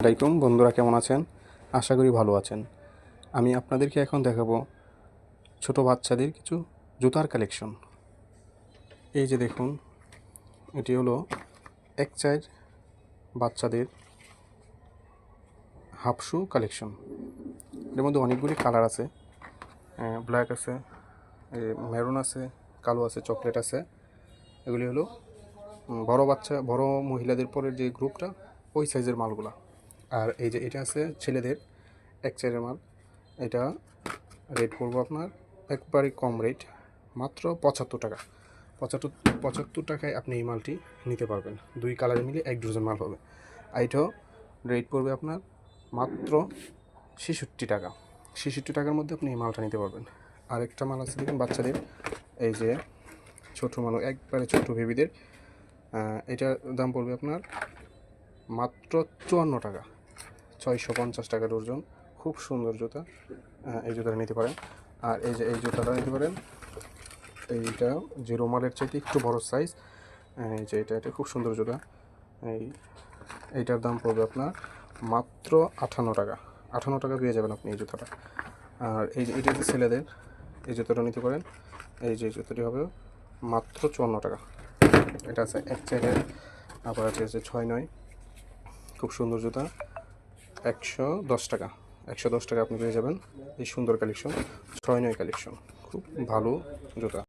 আলাইকুম, বন্ধুরা কেমন আছেন? আশা করি ভালো আছেন। আমি আপনাদেরকে এখন দেখাবো ছোট বাচ্চাদের কিছু জুতার কালেকশন। এই যে দেখুন, এটি হলো এক চার বাচ্চাদের হাফ শু কালেকশন। এর মধ্যে অনেকগুলি কালার আছে। ব্ল্যাক আছে মেরুন আছে, কালো আছে, চকলেট আছে। এগুলি হলো বড় বাচ্চা, বড় মহিলাদের পরের যে গ্রুপটা, ওই সাইজের মালগুলা। আর এই যে এটা আছে ছেলেদের, এক চারের মাল। এটা রেট পড়ব আপনার একবারই কম রেট মাত্র পঁচাত্তর টাকা। পঁচাত্তর পঁচাত্তর টাকায় আপনি এই মালটি নিতে পারবেন। দুই কালার মিলে এক ডজন মাল হবে। আর এটাও রেট পড়বে আপনার মাত্র ছেষট্টি টাকা। ছেষট্টি টাকার মধ্যে আপনি এই মালটা নিতে পারবেন। আরেকটা মাল আছে দেখুন বাচ্চাদের। এই যে ছোটো মানুষ একবারে ছোটো বেবিদের এটার দাম পড়বে আপনার মাত্র চুয়ান্ন টাকা। ছয়শো পঞ্চাশ টাকা ডর্জন খুব সুন্দর জুতা। এই জুতাটা নিতে পারেন। আর এই যে, এই জুতাটা নিতে পারেন। এইটা জিরো মালের চাইতে একটু বড় সাইজ এই যে, এটা এটা খুব সুন্দর জুতা। এই, এইটার দাম পড়বে আপনার মাত্র আঠান্ন টাকা। আঠান্ন টাকা পেয়ে যাবেন আপনি এই জুতাটা। আর এই যে, এটা যে ছেলেদের। এই জুতোটা নিতে পারেন। এই যে জুতোটি হবে মাত্র চুয়ান্ন টাকা। এটা আছে এক চাইলের। আবার আছে ছয় নয়। খুব সুন্দর জুতা। একশো দশ টাকা, একশো দশ টাকা আপনি পেয়ে যাবেন এই সুন্দর কালেকশন ছয় নয় কালেকশন খুব ভালো জুতা।